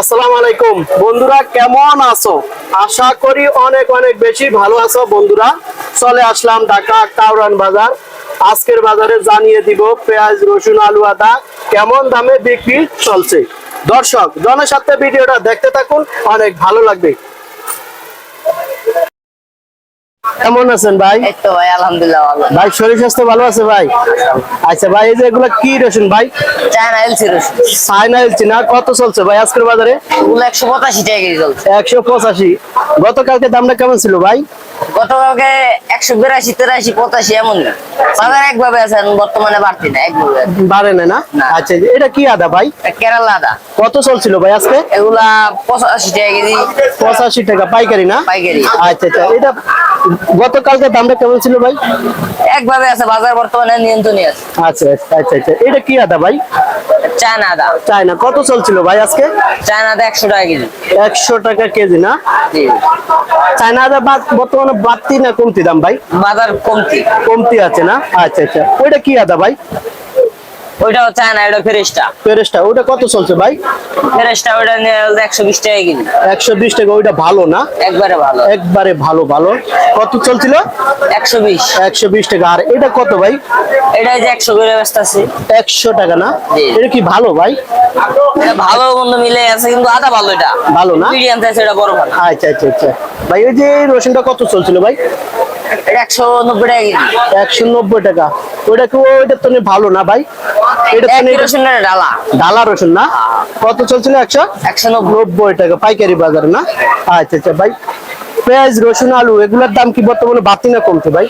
আসসালামু আলাইকুম। বন্ধুরা, কেমন আছো? আশা করি অনেক অনেক বেশি ভালো আছো বন্ধুরা। চলে আসলাম ঢাকা কাউরান বাজার। আজকের বাজারে জানিয়ে দিব পেঁয়াজ, রসুন, আলু, আদা কেমন দামে বিক্রি চলছে। দর্শক, জনস্বার্থে ভিডিওটা দেখতে থাকুন, অনেক ভালো লাগবে। কেমন আছেন ভাই? তো ভাই আলহামদুলিল্লাহ ভালো। ভাই শরীর স্বাস্থ্য ভালো আছে ভাই? আচ্ছা ভাই এই যে এগুলো কি রসুন ভাই? চায়না এলসি রসুন। চায়না এলচি না কত চলছে ভাই আজকের বাজারে? ওগুলো একশো পঁচাশি টাকা কেজি চলছে। একশো পঁচাশি। গতকালকে দামটা কেমন ছিল ভাই? গতকালকে একশো বিরাশি তেরাশি পঁচাশি এমন বাজার একভাবে আছে বর্তমানে বাড়তি না একভাবে বাড়ে না না? না। আচ্ছা এটা কি আদা ভাই? কেরালা আদা। কত চলছিল ভাই আজকে? এগুলা পঁচাশি টাকা কেজি। পঁচাশি টাকা পাইকারি না? পাইকারি। আচ্ছা আচ্ছা এটা গতকালকে দামটা কেমন ছিল ভাই? একভাবে আছে বাজার বর্তমানে নিয়ন্ত্রণে আছে। আচ্ছা আচ্ছা আচ্ছা। এটা কি আদা ভাই? চায়না আদা। চায়না। কত চলছিল ভাই আজকে? চায়না আদা টাকা কেজি। একশো টাকা কেজি না? জি। চায়না আদা বাদ- বর্তমানে বাড়তি না কমতি দাম ভাই? বাজার কমতি। কমতি আছে না? আচ্ছা আচ্ছা। ওইটা কি আদা ভাই? ওইটাও চায়না এটা ফেরেসটা পেরেসটা ওটা কত চলছে ভাই? ফেরেসটা ওইটা একশো বিশ টাকা কেজি। একশো বিশ টাকা ওইটা ভালো না? একবারে ভালো। একবারে ভালো ভালো। কত চলছিল? একশো বিশ। একশো বিশ টাকা। আর এটা কত ভাই? এটা যে একশো করে ব্যস্ত আছে একশো টাকা না? এটা কি ভালো ভাই? এটা ভালো মন্দ মিলে আছে কিন্তু আদা ভালো এটা। ভালো না? মিডিয়াম সাইজ এটা বড় ভালো। আচ্ছা আচ্ছা আচ্ছা। ভাই ওই যে রসুনটা কত চলছিল ভাই? এটা একশো নব্বই টাকা কেজি। একশো নব্বই টাকা। ওটা কি ওইটা তো ভালো না ভাই? এটা তো রসুনের ডালা। ডালা রসুন না? কত চলছিল একশো? একশো নব্বই। টাকা পাইকারি বাজারে না? আচ্ছা আচ্ছা ভাই। পেঁয়াজ রসুন আলু এগুলোর দাম কি বর্তমানে বাড়তি না কমছে ভাই?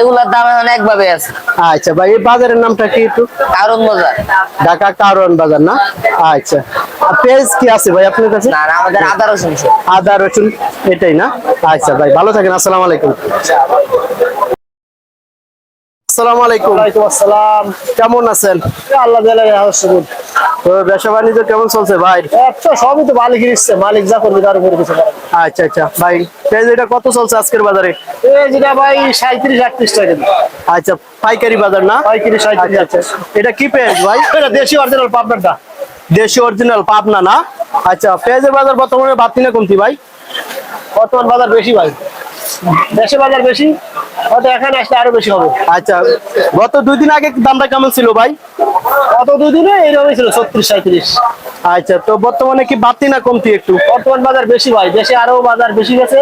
এগুলোর দাম এখন একভাবে আছে। আচ্ছা ভাই এই বাজারের নামটা কি একটু? কারণ বাজার। ঢাকা বাজার না? আচ্ছা। আর পেঁয়াজ কি আছে ভাই আপনার কাছে? না না আমাদের আদা রসুন। আদা রসুন এটাই না? আচ্ছা ভাই ভালো থাকেন আসসালামু আলাইকুম। আসসালামু আলাইকুম। ওয়ালাইকুম আসসালাম। কেমন আছেন? আল্লাহ দিলে শুকুর তো ব্যবসা বাণিজ্য কেমন চলছে ভাই? আচ্ছা সবই তো মালিক ইচ্ছে মালিক যা করবে তার উপরে কিছু আচ্ছা আচ্ছা। ভাই পেঁয়াজ এটা কত চলছে আজকের বাজারে? এই যেটা ভাই সাঁত্রিশ আটত্রিশ টাকা আচ্ছা পাইকারি বাজার না? পাইকারি সাঁত্রিশ আচ্ছা। এটা কি পেঁয়াজ ভাই? এটা দেশি অরিজিনাল পাবনারটা দেশি অরিজিনাল পাবনা না? আচ্ছা পেঁয়াজের বাজার বর্তমানে বাড়তি না কমতি ভাই? বর্তমান বাজার বেশি ভাই। দেশে বাজার বেশি হয়তো এখানে আসলে আরও বেশি হবে। আচ্ছা গত দুই দিন আগে দামটা কেমন ছিল ভাই? গত দুই দিনে এইরকমই ছিল ছত্রিশ সাঁত্রিশ আচ্ছা তো বর্তমানে কি বাড়তি না কমতি একটু? বর্তমান বাজার বেশি ভাই দেশে আরও বাজার বেশি গেছে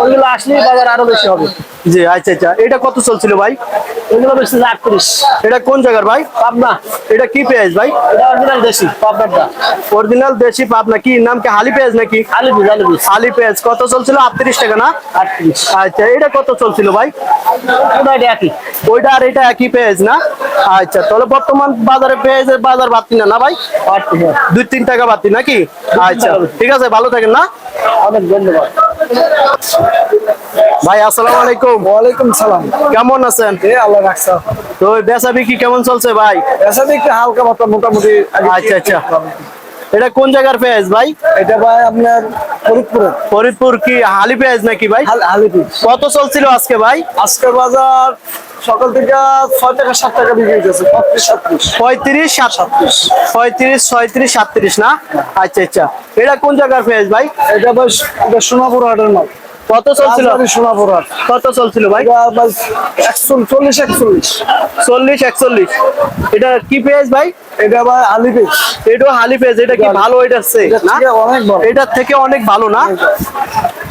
ওইগুলো আসলেই বাজার আরও বেশি হবে। জি আচ্ছা আচ্ছা এটা কত চলছিল ভাই? ওইগুলো বেশি আটত্রিশ। এটা কোন জায়গার ভাই? পাবনা। এটা কি পেঁয়াজ ভাই? এটা অরিজিনাল দেশি পাবনারটা। অরিজিনাল দেশি পাবনা কি নাম কি? হালি পেঁয়াজ নাকি? আলু বীজ আলু বীজ হালি পেঁয়াজ কত চলছিল? আটত্রিশ টাকা না? আটত্রিশ। আচ্ছা এটা কত চলছিল ভাই? ওটা একই। ওইটা আর এটা একই পেঁয়াজ না? আচ্ছা তাহলে বর্তমান বাজারে পেঁয়াজের বাজার বাড়তি না না ভাই? দুই তিন টাকা বাড়তি নাকি? আচ্ছা ঠিক আছে ভালো থাকেন না? অনেক ধন্যবাদ। ভাই আসসালামু আলাইকুম। ওয়ালাইকুম সালাম। কেমন আছেন? এ আল্লাহ রাখছা। তো বেচা বিক্রি কেমন চলছে ভাই? এসে দেখতে হালকা মাত্রা মোটামুটি আচ্ছা আচ্ছা। এটা কোন জায়গার পেঁয়াজ ভাই? এটা ভাই আপনার ফরিদপুর ফরিদপুর কি হালি পেঁয়াজ নাকি ভাই? হালিপিস কত চলছিল আজকে ভাই? আজকের বাজার সকাল থেকে ছয় টাকা সাত টাকা বিক্রি হইতেছে। পঁয়ত্রিশ সাতত্রিশ। পঁয়ত্রিশ ছয়ত্রিশ সাতত্রিশ না? আচ্ছা আচ্ছা। এটা কোন জায়গার পেঁয়াজ ভাই? এটা ভাই এটা সোনাপুর হাটের মাল। কত চলছিল? সোনাপুর হাট। কত চলছিল ভাই? এটা চল্লিশ একচল্লিশ। চল্লিশ একচল্লিশ। এটা কি পেঁয়াজ ভাই? এটা ভাই হালিপিস এটাও হালি পেঁয়াজ এটা কি ভালো এটা অনেক বড় এটার থেকে অনেক ভালো না?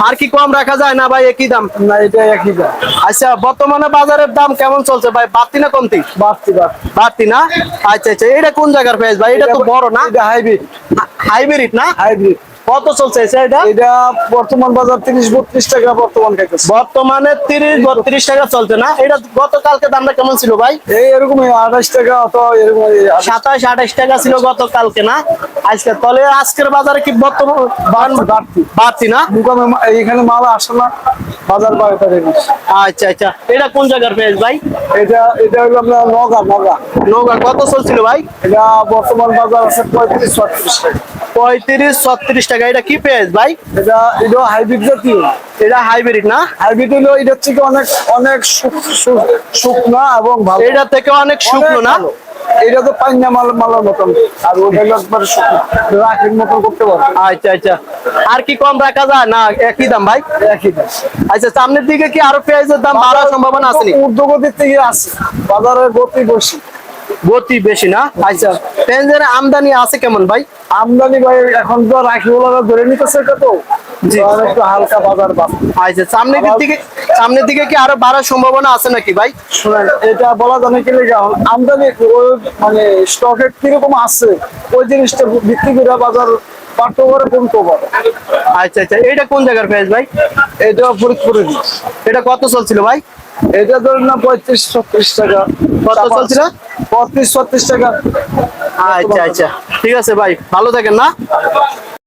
আর কি কম রাখা যায়? না ভাই একই দাম। না এটা একই দাম। আচ্ছা বর্তমানে বাজারের দাম কেমন চলছে ভাই? বাড়তি না কমতি? বাড়তি বাড়তি। না? আচ্ছা আচ্ছা এটা কোন জায়গার পেঁয়াজ ভাই? এটা তো বড় না? হাইব্রিড হাইব্রিড না? হাইব্রিড কত চলছে এটা এটা বর্তমান বাজার তিরিশ বত্রিশ টাকা বর্তমান খাইতেছে বর্তমানে তিরিশ বত্রিশ টাকা চলছে না? এটা গতকালকে দামটা কেমন ছিল ভাই? এই এরকম আঠাশ টাকা অথবা এরকম এই আঠাশ- সাতাশ আঠাশ টাকা ছিল গতকালকে না? আজকে তাহলে আজকের বাজারে কি বর্তমান বাড়তি বাড়তি। না? মুকামে এইখানে মাল আসে না বাজার বাড়ে তার আচ্ছা আচ্ছা। এটা কোন জায়গার পেঁয়াজ ভাই? এটা এটা হলো আপনার নগা নগা। নৌকা কত চলছিল ভাই? এটা বর্তমান বাজার আছে পঁয়ত্রিশ ছত্রিশ টাকা। পঁয়ত্রিশ ছত্রিশ টাকা। এটা কি পেঁয়াজ ভাই? এটা এটা হাইব্রিড জাতীয়। এটা হাইব্রিড না? হাইব্রিড হলো এটার থেকে অনেক অনেক শুক- শুক- এবং ভালো। এটা থেকে অনেক শুকনো না? এটা তো পাইনা মাল মালার মতন। আর ওটা একবার রাখির মতন করতে পারবে আচ্ছা আচ্ছা। আর কি কম রাখা যায়? না একই দাম ভাই? একই দাম। আচ্ছা সামনের দিকে কি আরও পেঁয়াজের দাম বাড়ার সম্ভাবনা আছে ঊর্ধ্বগতির থেকে আছে। বাজারের গতি বেশি। গতি বেশি না? আচ্ছা পেঁয়াজের আমদানি আছে কেমন ভাই? আমদানি ভাই এখন তো রাখিওয়ালারা ধরে নিতেছে কত একটু হালকা বাজার আচ্ছা সামনের দিকে সামনের দিকে কি আরও বাড়ার সম্ভাবনা আছে নাকি ভাই? শুনেন এটা বলা জানে কি লেগে আমদানি মানে স্টকের কীরকম আছে ওই জিনিসটা ভিত্তি করে বাজার কমতে পারে। আচ্ছা আচ্ছা এটা কোন জায়গার পেঁয়াজ ভাই? এটা এটা কত চলছিল ভাই? এটা ধরেন না পঁয়ত্রিশ ছত্রিশ টাকা। কত চলছিল? পঁয়ত্রিশ ছত্রিশ টাকা। আচ্ছা আচ্ছা। ঠিক আছে ভাই ভালো থাকেন না?